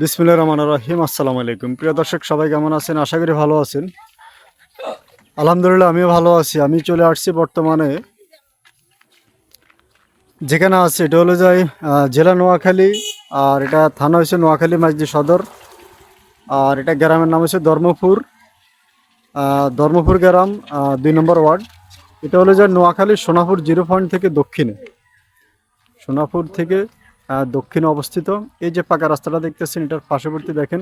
বিসমিল্লা রহমান রহিম, আসসালামু আলাইকুম। প্রিয় দর্শক, সবাই কেমন আছেন? আশা করি ভালো আছেন। আলহামদুলিল্লাহ, আমিও ভালো আছি। আমি চলে আসছি বর্তমানে যেখানে আছে, এটা হলো যাই জেলা নোয়াখালী, আর এটা থানা হয়েছে নোয়াখালী মাঝদি সদর, আর এটা গ্রামের নাম হচ্ছে ধর্মপুর ধর্মপুর গ্রাম দুই নম্বর ওয়ার্ড। এটা হলো যে, নোয়াখালী সোনাপুর জিরো পয়েন্ট থেকে দক্ষিণে। সোনাপুর থেকে দক্ষিণে অবস্থিত। এই যে পাকা রাস্তাটা দেখতেছেন, এটার পার্শ্ববর্তী দেখেন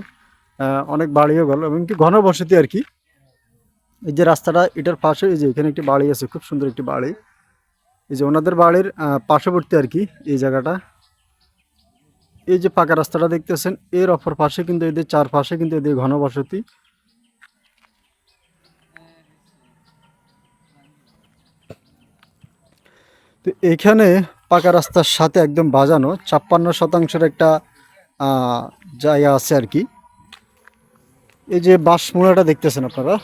অনেক বাড়িও গেল এবং কি ঘন বসতি আর কি। এই যে রাস্তাটা, এটার পাশে এই যে এখানে একটি বাড়ি আছে, খুব সুন্দর একটি বাড়ি। এই যে ওনাদের বাড়ির পার্শ্ববর্তী আর কি, এই জায়গাটা। এই যে পাকা রাস্তাটা দেখতেছেন, এর অপর পাশে কিন্তু এদের চার পাশে কিন্তু এদের ঘন বসতি। তো এখানে পাকা রাস্তার সাথে একদম বাজানো, ছাপ্পান্ন শতাংশের একটা জায়গা আছে আর কি। এই যে বাঁশমুড়াটা দেখতেছেন আপনারা?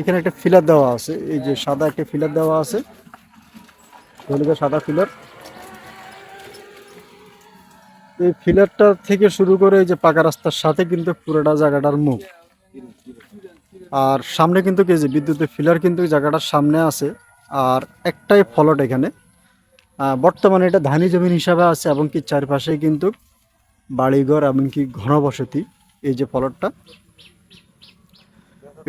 এখানে একটা ফিলার দেওয়া আছে, এই যে সাদা একটা ফিলার দেওয়া আছে। সাদা ফিলার। এই ফিলারটা থেকে শুরু করে এই যে পাকা রাস্তার সাথে কিন্তু পুরোটা জায়গাটার মুখ। আর সামনে কিন্তু যে বিদ্যুতের ফিলার কিন্তু জায়গাটার সামনে আছে। আর একটাই ফলট এখানে। বর্তমানে এটা ধানি জমিন হিসাবে আছে এবং কি চারপাশে কিন্তু বাড়িঘর এমনকি ঘনবসতি, এই যে ফলটটা।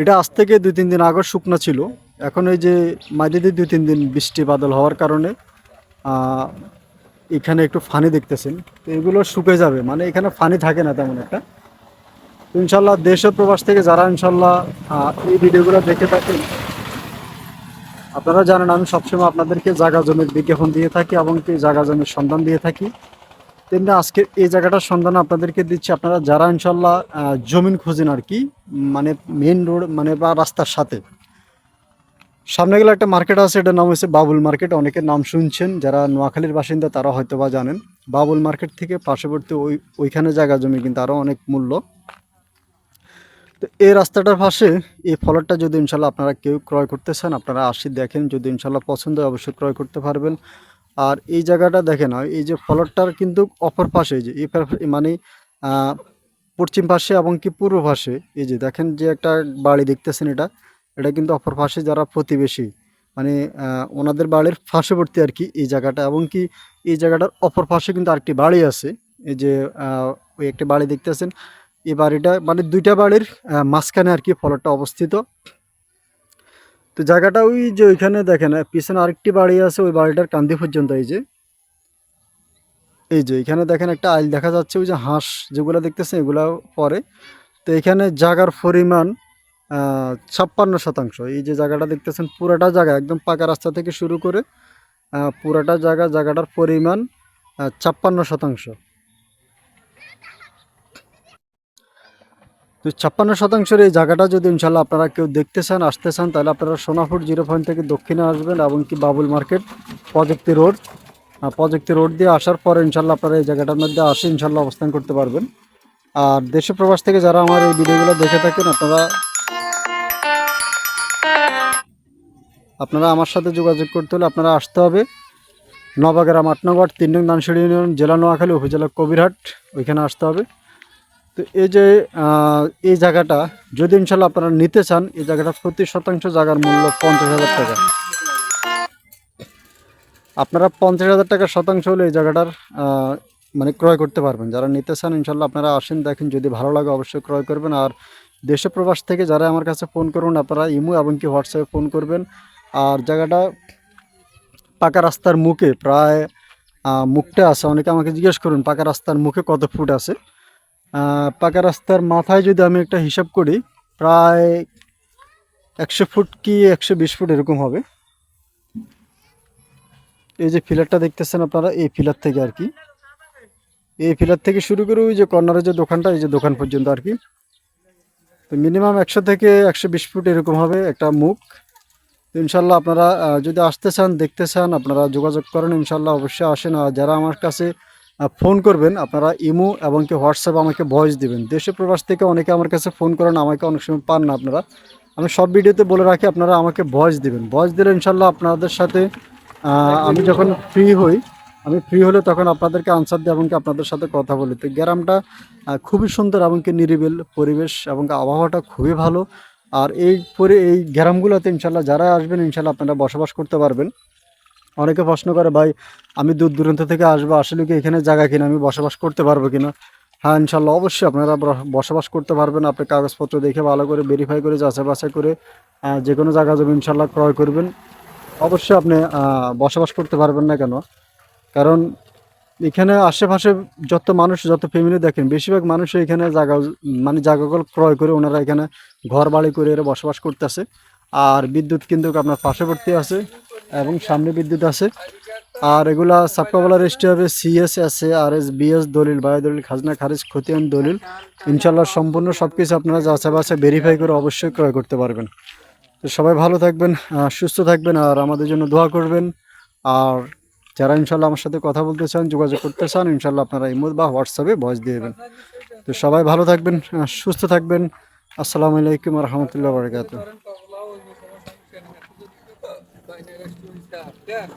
এটা আজ থেকে দুই তিন দিন আগর শুকনো ছিল। এখন এই যে মাঝে দুই তিন দিন বৃষ্টি বাদল হওয়ার কারণে এখানে একটু ফানি দেখতেছেন। তো এগুলো শুকে যাবে মানে এখানে ফানি থাকে না তেমন একটা। ইনশাল্লাহ দেশ প্রবাস থেকে যারা ইনশাল্লাহ এই ভিডিওগুলো দেখে থাকেন আপনারা জানেন, আমি সবসময় আপনাদেরকে জায়গা জমির বিজ্ঞাপন দিয়ে থাকি এবং কি জায়গা জমির সন্ধান দিয়ে থাকি। তেমনি আজকে এই জায়গাটার সন্ধান আপনাদেরকে দিচ্ছি। আপনারা যারা ইনশাল্লাহ জমিন খুঁজেন আর কি মানে মেন রোড মানে বা রাস্তার সাথে। সামনে গেলে একটা মার্কেট আছে, এটার নাম হচ্ছে বাবুল মার্কেট অনেকের নাম শুনছেন, যারা নোয়াখালীর বাসিন্দা তারা হয়তো বা জানেন। বাবুল মার্কেট থেকে পার্শ্ববর্তী ওই, ওইখানে জায়গা জমি কিন্তু আরও অনেক মূল্য। তো এই রাস্তাটার পাশে এই ফলটা যদি ইনশাল্লাহ আপনারা কেউ ক্রয় করতে চান, আপনারা আসি দেখেন, যদি ইনশাল্লাহ পছন্দ হয় অবশ্যই ক্রয় করতে পারবেন। আর এই জায়গাটা দেখেন এই যে ফলটটার কিন্তু অপর পাশে যে মানে পশ্চিম পাশে এবং কি পূর্ব পাশে, এই যে দেখেন যে একটা বাড়ি দেখতেছেন এটা এটা কিন্তু অপর পাশে যারা প্রতিবেশী মানে ওনাদের বাড়ির পার্শ্ববর্তী আর কি এই জায়গাটা এবং কি এই জায়গাটার অপর পাশে কিন্তু আরেকটি বাড়ি আছে। এই যে ওই একটি বাড়ি দেখতেছেন এই বাড়িটা মানে দুইটা বাড়ির মাঝখানে আর কি ফলটটা অবস্থিত। তো জায়গাটা ওই যে ওইখানে দেখেন পিছনে আরেকটি বাড়ি আছে, ওই বাড়িটার কান্দি পর্যন্ত এই যে। এই যে এখানে দেখেন একটা আইল দেখা যাচ্ছে, ওই যে হাঁস যেগুলো দেখতেছেন এগুলো পরে। তো এখানে জায়গার পরিমাণ ছাপ্পান্ন শতাংশ। এই যে জায়গাটা দেখতেছেন, পুরাটা জায়গা, একদম পাকা রাস্তা থেকে শুরু করে পুরাটা জায়গা, জায়গাটার পরিমাণ ছাপ্পান্ন শতাংশ। তো ছাপ্পান্ন শতাংশের এই জায়গাটা যদি ইনশাল্লাহ আপনারা কেউ দেখতে চান, আসতে চান, তাহলে আপনারা সোনাপুর জিরো পয়েন্ট থেকে দক্ষিণে আসবেন এবং কি বাবুল মার্কেট প্রযুক্তি রোড। প্রযুক্তি রোড দিয়ে আসার পরে ইনশাল্লাহ আপনারা এই জায়গাটার মধ্যে আসে, ইনশাল্লাহ অবস্থান করতে পারবেন। আর দেশে প্রবাস থেকে যারা আমার এই ভিডিওগুলো দেখে থাকেন, আপনারা আপনারা আমার সাথে যোগাযোগ করতে হলে আপনারা আসতে হবে। নবাগ্রাম আট নগর তিন নং দানসিড়ি ইউনিয়ন, জেলা নোয়াখালী, উপজেলা কবিরহাট, ওইখানে আসতে হবে। তো এই যে এই জায়গাটা, যদি ইনশাল্লাহ আপনারা নিতে চান, এই জায়গাটা প্রতি শতাংশ জায়গার মূল্য পঞ্চাশ হাজার টাকা। আপনারা পঞ্চাশ হাজার টাকা শতাংশ হলে এই জায়গাটার মানে ক্রয় করতে পারবেন। যারা নিতে চান, ইনশাল্লাহ আপনারা আসেন, দেখেন, যদি ভালো লাগে অবশ্যই ক্রয় করবেন। আর দেশে প্রবাস থেকে যারা আমার কাছে ফোন করুন, আপনারা ইমো এবং কি হোয়াটসঅ্যাপে ফোন করবেন। আর জায়গাটা পাকা রাস্তার মুখে, প্রায় মুখটা আছে। অনেকে আমাকে জিজ্ঞেস করুন, পাকা রাস্তার মুখে কত ফুট আছে? পাকা রাস্তার মাথায় যদি আমি একটা হিসাব করি, প্রায় একশো ফুট কি একশো বিশ ফুট এরকম হবে। এই যে ফিলারটা দেখতেছেন আপনারা, এই ফিলার থেকে আর কি। এই ফিলার থেকে শুরু করে ওই যে কর্নারের যে দোকানটা, এই যে দোকান পর্যন্ত আর কি। তো মিনিমাম একশো থেকে একশো বিশ ফুট এরকম হবে একটা মুখ। ইনশাল্লাহ আপনারা যদি আসতে চান, দেখতে চান, আপনারা যোগাযোগ করেন, ইনশাল্লাহ অবশ্যই আসেন। আর যারা আমার কাছে ফোন করবেন। আপনারা ইমো এবং কি হোয়াটসঅ্যাপ আমাকে ভয়েস দিবেন। দেশে প্রবাস থেকে অনেকে আমার কাছে ফোন করেন আমাকে অনেক সময় পান না আপনারা। আমি সব ভিডিওতে বলে রাখি আপনারা আমাকে ভয়েস দিবেন। ভয়েস দিলে ইনশাল্লাহ আপনাদের সাথে আমি যখন ফ্রি হই আমি ফ্রি হলে তখন আপনাদেরকে আনসার দিই এবং কি আপনাদের সাথে কথা বলি। তো গ্রামটা খুবই সুন্দর এবং কি নিরিবিল পরিবেশ এবং আবহাওয়াটা খুবই ভালো। আর এই পরে এই গ্রামগুলোতে ইনশাল্লাহ যারা আসবেন ইনশাল্লাহ আপনারা বসবাস করতে পারবেন। অনেকে প্রশ্ন করে, ভাই, আমি দূর দূরান্ত থেকে আসব, আসলে কি এখানে জায়গা কিনা? আমি বসবাস করতে পারব কিনা? হ্যাঁ ইনশাল্লাহ, অবশ্যই আপনারা বসবাস করতে পারবেন। আপনি কাগজপত্র দেখে ভালো করে ভেরিফাই করে, যাচাই বাছাই করে যে কোনো জায়গা জমি ইনশাল্লাহ ক্রয় করবেন। অবশ্যই আপনি বসবাস করতে পারবেন না কেন? কারণ এখানে আশেপাশে যত মানুষ, যত ফ্যামিলি দেখেন, বেশিরভাগ মানুষ এখানে জায়গা মানে জায়গাগুলো ক্রয় করে, ওনারা এখানে ঘর বাড়ি করে এরা বসবাস করতেছে। আর বিদ্যুৎ কিন্তু আপনার পার্শ্ববর্তী আছে। এবং সামনে বিদ্যুৎ আছে। আর এগুলা সাপকাওয়ালা রেজিস্ট্রি হবে সিএস আছে আর এস বিএস দলিল, বায়ু দলিল, খাজনা, খারিজ, খতিয়ান দলিল। ইনশাল্লাহ সম্পূর্ণ সব কিছু আপনারা যাচাই ভেরিফাই করে অবশ্যই ক্রয় করতে পারবেন। তো সবাই ভালো থাকবেন সুস্থ থাকবেন আর আমাদের জন্য দোয়া করবেন। আর যারা ইনশাল্লাহ আমার সাথে কথা বলতে চান, যোগাযোগ করতে চান ইনশাল্লাহ আপনারা ইমোদ বা হোয়াটসঅ্যাপে ভয়েস দিয়ে দেবেন। তো সবাই ভালো থাকবেন সুস্থ থাকবেন। আসসালামু আলাইকুম রহমতুল্লাহ বরকাত Mineira Turistar. Até!